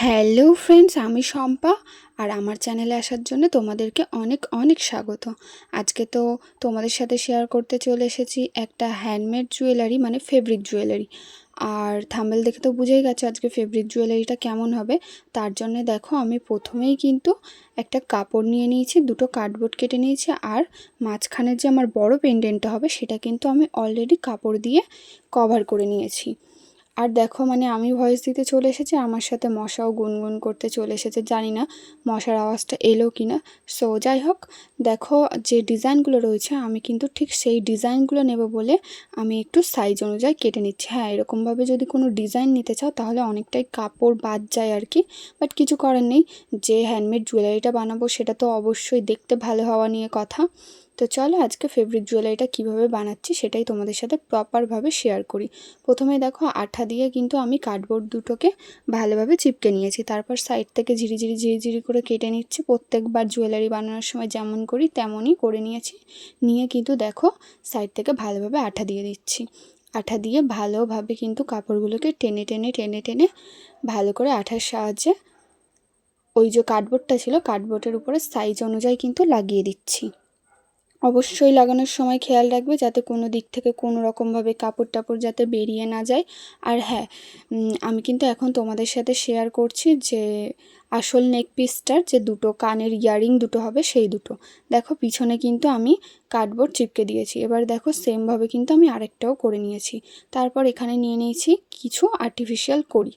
Hello friends, আমি শম্পা আর আমার চ্যানেলে আসার জন্য তোমাদেরকে অনেক অনেক স্বাগত। আজকে তো তোমাদের সাথে শেয়ার করতে চলে এসেছি একটা হ্যান্ডমেড জুয়েলারি মানে ফেব্রিক জুয়েলারি আর থাম্বেল দেখে তো বুঝেই গেছো আজকে ফেব্রিক জুয়েলারিটা কেমন হবে। তার জন্য দেখো আমি প্রথমেই কিন্তু একটা কাপড় নিয়ে নিয়েছি, দুটো কার্ডবোর্ড কেটে নিয়েছি আর মাঝখানের যে আমার বড় পেন্ডেন্টটা হবে সেটা কিন্তু আমি অলরেডি কাপড় দিয়ে কভার করে নিয়েছি। আর দেখো মানে আমি ভয়েস দিতে চলে এসেছি আমার সাথে মশাও গুনগুন করতে চলে এসেছে, জানি না মশার আওয়াজটা এলো কি না সো যাই হোক, দেখো যে ডিজাইনগুলো রয়েছে, আমি কিন্তু ঠিক সেই ডিজাইনগুলো নেব বলে আমি একটু সাইজ অনুযায়ী কেটে নিচ্ছি। হ্যাঁ এরকমভাবে যদি কোনো ডিজাইন নিতে চাও, তাহলে অনেকটাই কাপড় বাদ যায় আর কি। বাট কিছু করার নেই, যে হ্যান্ডমেড জুয়েলারিটা বানাবো, সেটা তো অবশ্যই দেখতে ভালো হওয়া নিয়ে কথা। তো চলো আজকে ফেব্রিক জুয়েলারিটা কীভাবে বানাচ্ছি সেটাই তোমাদের সাথে প্রপারভাবে শেয়ার করি। প্রথমে দেখো আঠা দিয়ে কিন্তু আমি কার্ডবোর্ড দুটোকে ভালোভাবে চিপকে নিয়েছি। তারপর সাইড থেকে ঝিরিঝিরি ঝিরিঝিরি করে কেটে নিচ্ছি। প্রত্যেকবার জুয়েলারি বানানোর সময় যেমন করি তেমনই করে নিয়েছি। নিয়ে কিন্তু দেখো সাইড থেকে ভালোভাবে আঠা দিয়ে দিচ্ছি। আঠা দিয়ে ভালোভাবে কিন্তু কাপড়গুলোকে টেনে টেনে টেনে টেনে ভালো করে আঠার সাহায্যে ওই যে কার্ডবোর্ডটা ছিল কার্ডবোর্ডের উপরে সাইজ অনুযায়ী কিন্তু লাগিয়ে দিচ্ছি। অবশ্যই লাগানোর সময় খেয়াল রাখবে যাতে কোনো দিক থেকে কোনো রকমভাবে কাপড় টাপড় যাতে বেরিয়ে না যায়। আর হ্যাঁ আমি কিন্তু এখন তোমাদের সাথে শেয়ার করছি যে আসল নেক পিসটার যে দুটো কানের ইয়ারিং দুটো হবে সেই দুটো। দেখো, পিছনে কিন্তু আমি কার্ডবোর্ড চিপকে দিয়েছি। এবার দেখো সেমভাবে কিন্তু আমি আরেকটাও করে নিয়েছি। তারপর এখানে নিয়ে নিয়েছি কিছু আর্টিফিশিয়াল করি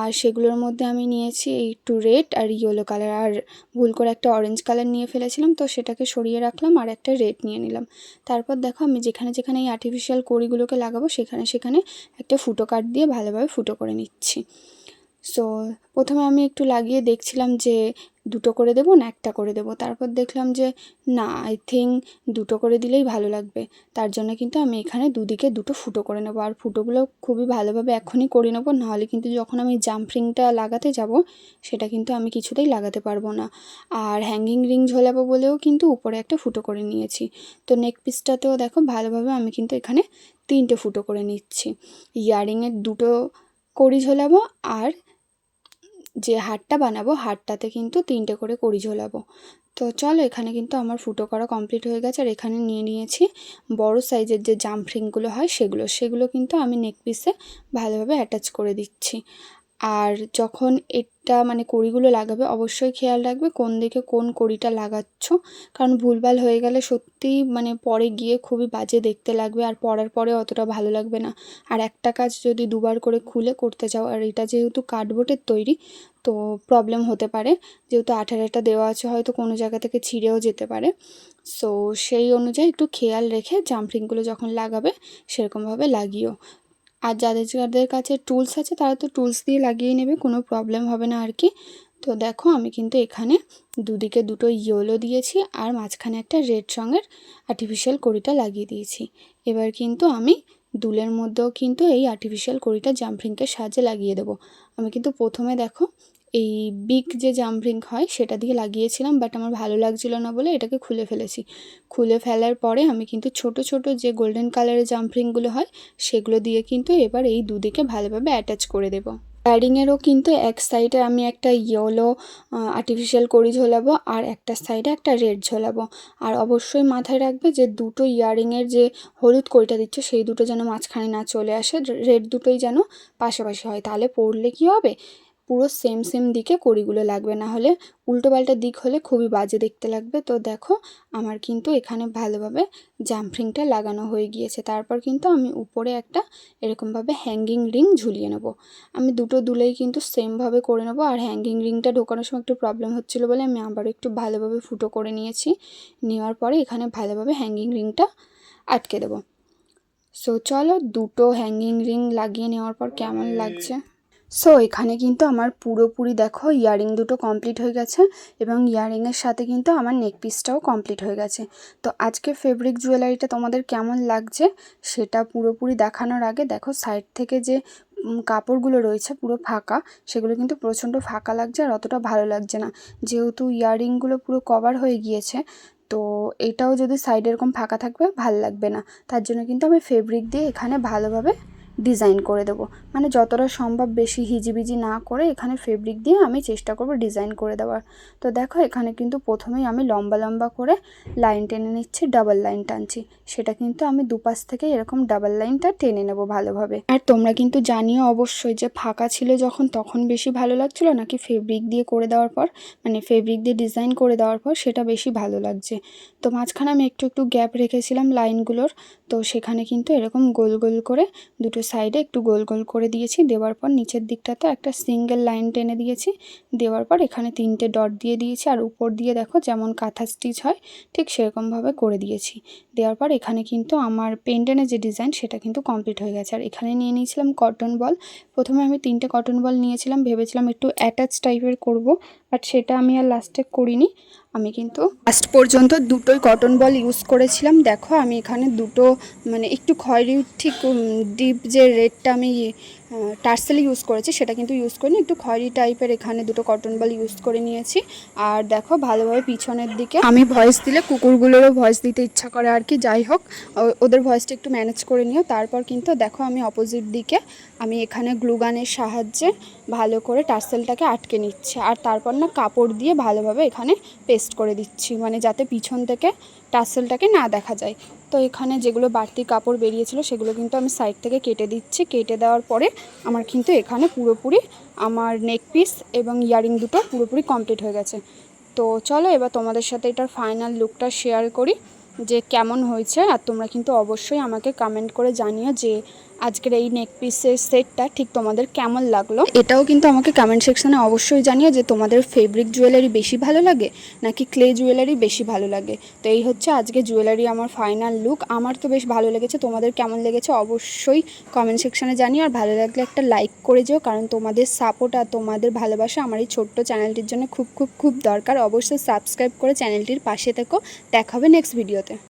আর সেগুলোর মধ্যে আমি নিয়েছি এই একটু রেড আর ইয়েলো কালার আর ভুল করে একটা অরেঞ্জ কালার নিয়ে ফেলেছিলাম, তো সেটাকে সরিয়ে রাখলাম আর একটা রেড নিয়ে নিলাম। তারপর দেখো, আমি যেখানে যেখানে এই আর্টিফিশিয়াল কড়িগুলোকে লাগাবো, সেখানে সেখানে একটা ফুটো কাট দিয়ে ভালোভাবে ফুটো করে নিচ্ছি। সো প্রথমে আমি একটু লাগিয়ে দেখছিলাম যে দুটো করে দেবো না একটা করে দেবো। তারপর দেখলাম যে, না আই থিঙ্ক দুটো করে দিলেই ভালো লাগবে। তার জন্য কিন্তু আমি এখানে দুদিকে দুটো ফুটো করে নেব। আর ফুটোগুলো খুবই ভালোভাবে এখনই করে নেব, নাহলে কিন্তু যখন আমি জাম্পরিংটা লাগাতে যাব, সেটা কিন্তু আমি কিছুতেই লাগাতে পারব না। আর হ্যাঙ্গিং রিং ঝোলাবো বলেও কিন্তু উপরে একটা ফুটো করে নিয়েছি। তো নেক পিসটাতেও দেখো ভালোভাবে আমি কিন্তু এখানে তিনটে ফুটো করে নিচ্ছি। ইয়ারিংয়ের দুটো কড়ি ঝোলাবো আর যে হাটটা বানাবো, হাটটাতে কিন্তু তিনটে করে কড়ি ঝোলাবো। তো চলো এখানে কিন্তু আমার ফুটো করা কমপ্লিট হয়ে গেছে, আর এখানে নিয়ে নিয়েছি বড় সাইজের যে জাম্পরিংগুলো হয় সেগুলো সেগুলো কিন্তু আমি নেকপিসে ভালোভাবে অ্যাটাচ করে দিচ্ছি। আর যখন এটা মানে কড়িগুলো লাগাবে, অবশ্যই খেয়াল রাখবে কোন দিকে কোন কড়িটা লাগাচ্ছ। কারণ ভুলভাল হয়ে গেলে সত্যিই মানে পরে গিয়ে খুবই বাজে দেখতে লাগবে আর পরার পরে অতটা ভালো লাগবে না। আর একটা কাজ যদি দুবার করে খুলে করতে চাও, আর এটা যেহেতু কার্ডবোর্ডের তৈরি, তো প্রবলেম হতে পারে। যেহেতু আঠারোটা দেওয়া আছে, হয়তো কোনো জায়গা থেকে ছিঁড়েও যেতে পারে। সো সেই অনুযায়ী একটু খেয়াল রেখে জাম্পিংগুলো যখন লাগাবে, সেরকমভাবে লাগিও। আর যাদের যাদের কাছে টুলস আছে, তারা তো টুলস দিয়ে লাগিয়ে নেবে, কোনো প্রবলেম হবে না আর কি তো দেখো, আমি কিন্তু এখানে দুদিকে দুটো ইয়েলো দিয়েছি আর মাঝখানে একটা রেড রঙের আর্টিফিশিয়াল কড়িটা লাগিয়ে দিয়েছি। এবার কিন্তু আমি দুলের মধ্যেও কিন্তু এই আর্টিফিশিয়াল কড়িটা জাম্পিংকে সাহায্যে লাগিয়ে দেবো। আমি কিন্তু প্রথমে দেখো এই বিগ যে জাম্পরিং হয় সেটা দিয়ে লাগিয়েছিলাম বাট আমার ভালো লাগছিল না বলে এটাকে খুলে ফেলেছি। খুলে ফেলার পরে আমি কিন্তু ছোট ছোট যে গোল্ডেন কালারের জাম্পরিংগুলো হয়, সেগুলো দিয়ে কিন্তু এবার এই দুদিকে ভালোভাবে অ্যাটাচ করে দেবো। প্যাডিংয়েরও কিন্তু এক সাইডে আমি একটা ইয়েলো আর্টিফিশিয়াল করি ঝোলাবো আর একটা সাইডে একটা রেড ঝোলাবো। আর অবশ্যই মাথায় রাখবে যে দুটো ইয়ারিংয়ের যে হলুদ কড়িটা দিচ্ছে, সেই দুটো যেন মাঝখানে না চলে আসে। রেড দুটোই যেন পাশাপাশি হয়। তাহলে পড়লে কি হবে? পুরো সেম সেম দিকে কড়িগুলো লাগবে। না হলে উল্টোপাল্টা দিক হলে খুবই বাজে দেখতে লাগবে। তো দেখো, আমার কিন্তু এখানে ভালোভাবে জাম্পরিংটা লাগানো হয়ে গিয়েছে। তারপর কিন্তু আমি উপরে একটা এরকমভাবে হ্যাঙ্গিং রিং ঝুলিয়ে নেব। আমি দুটো দুলেই কিন্তু সেমভাবে করে নেব। আর হ্যাঙ্গিং রিংটা ঢোকানোর সময় একটু প্রবলেম হচ্ছিল বলে আমি আবার একটু ভালোভাবে ফুটো করে নিয়েছি। নেওয়ার পরে এখানে ভালোভাবে হ্যাঙ্গিং রিংটা আটকে দেবো। সো চলো দুটো হ্যাঙ্গিং রিং লাগিয়ে নেওয়ার পর কেমন লাগছে? সো এখানে কিন্তু আমার পুরোপুরি দেখো ইয়ারিং দুটো কমপ্লিট হয়ে গেছে এবং ইয়ারিংয়ের সাথে কিন্তু আমার নেক পিসটাও কমপ্লিট হয়ে গেছে। তো আজকে ফেব্রিক জুয়েলারিটা তোমাদের কেমন লাগছে সেটা পুরোপুরি দেখানোর আগে দেখো সাইড থেকে যে কাপড়গুলো রয়েছে পুরো ফাঁকা, সেগুলো কিন্তু প্রচণ্ড ফাঁকা লাগছে আর অতটা ভালো লাগছে না। যেহেতু ইয়ারিংগুলো পুরো কভার হয়ে গিয়েছে, তো এটাও যদি সাইডে এরকম ফাঁকা থাকবে, ভালো লাগবে না। তার জন্য কিন্তু আমি ফেব্রিক দিয়ে এখানে ভালোভাবে ডিজাইন করে দেবো। মানে যতটা সম্ভব বেশি হিজিবিজি না করে এখানে ফেব্রিক দিয়ে আমি চেষ্টা করব ডিজাইন করে দেওয়ার। তো দেখো, এখানে কিন্তু প্রথমেই আমি লম্বা লম্বা করে লাইন টেনে নিচ্ছি ডাবল লাইন টানছি। সেটা কিন্তু আমি দুপাশ থেকে এরকম ডাবল লাইনটা টেনে নেব ভালোভাবে। আর তোমরা কিন্তু জানিও অবশ্যই যে ফাঁকা ছিল যখন, তখন বেশি ভালো লাগছিল নাকি ফেব্রিক দিয়ে করে দেওয়ার পর? মানে ফেব্রিক দিয়ে ডিজাইন করে দেওয়ার পর সেটা বেশি ভালো লাগছে। তো মাঝখানে আমি একটু একটু গ্যাপ রেখেছিলাম লাইনগুলোর তো সেখানে কিন্তু এরকম গোল গোল করে দুটো সাইডে একটু গোল গোল করে দিয়েছি। দেওয়ার পর নিচের দিকটাতে একটা সিঙ্গেল লাইন টেনে দিয়েছি। দেওয়ার পর এখানে তিনটে ডট দিয়ে দিয়েছি। আর উপর দিয়ে দেখো যেমন কাঁথা স্টিচ হয়, ঠিক সেরকমভাবে করে দিয়েছি। দেওয়ার পর এখানে কিন্তু আমার পেন্টেনের যে ডিজাইন সেটা কিন্তু কমপ্লিট হয়ে গেছে। আর এখানে নিয়ে নিয়েছিলাম কটন বল প্রথমে আমি তিনটে কটন বল নিয়েছিলাম। ভেবেছিলাম একটু অ্যাটাচ টাইপের করব বাট সেটা আমি আর লাস্টে করিনি। আমি কিন্তু লাস্ট পর্যন্ত দুটোই কটন বল ইউজ করেছিলাম। দেখো, আমি এখানে দুটো মানে একটু খয়েরি ঠিক ডিপ যে রেডটা আমি টার্সেল ইউজ করেছি, সেটা কিন্তু ইউজ করিনি। একটু খয়েরি টাইপের এখানে দুটো কটন বল ইউজ করে নিয়েছি। আর দেখো, ভালোভাবে পিছনের দিকে আমি ভয়েস দিলে কুকুরগুলোরও ভয়েস দিতে ইচ্ছা করে আর কি, যাই হোক। ওদের ভয়েসটা একটু ম্যানেজ করে নিও। তারপর কিন্তু দেখো, আমি অপোজিট দিকে আমি এখানে গ্লুগানের সাহায্যে ভালো করে টার্সেলটাকে আটকে নিচ্ছি। আর তারপর না কাপড় দিয়ে ভালোভাবে এখানে পেস্ট করে দিচ্ছি মানে যাতে পিছন থেকে টার্সেলটাকে না দেখা যায়। তো এখানে যেগুলো বাড়তি কাপড় বেরিয়েছিল সেগুলো কিন্তু আমি সাইড থেকে কেটে দিচ্ছি। কেটে দেওয়ার পরে আমার কিন্তু এখানে পুরোপুরি আমার নেক পিস এবং ইয়ারিং দুটো পুরোপুরি কমপ্লিট হয়ে গেছে। তো চলো এবার তোমাদের সাথে এটার ফাইনাল লুকটা শেয়ার করি, যে কেমন হয়েছে। আর তোমরা কিন্তু অবশ্যই আমাকে কমেন্ট করে জানিও যে আজকের এই নেক পিসের সেটটা ঠিক তোমাদের কেমন লাগল? এটাও কিন্তু আমাকে কমেন্ট সেকশনে অবশ্যই জানিও যে তোমাদের ফেব্রিক জুয়েলারি বেশি ভালো লাগে নাকি ক্লে জুয়েলারি বেশি ভালো লাগে? তো এই হচ্ছে আজকে জুয়েলারি আমার ফাইনাল লুক আমার তো বেশ ভালো লেগেছে। তোমাদের কেমন লেগেছে অবশ্যই কমেন্ট সেকশনে জানিও। আর ভালো লাগলে একটা লাইক করে যেও, কারণ তোমাদের সাপোর্ট আর তোমাদের ভালোবাসা আমার এই ছোট্ট চ্যানেলটির জন্য খুব খুব খুব দরকার। অবশ্যই সাবস্ক্রাইব করে চ্যানেলটির পাশে থেকো। দেখা হবে নেক্সট ভিডিওতে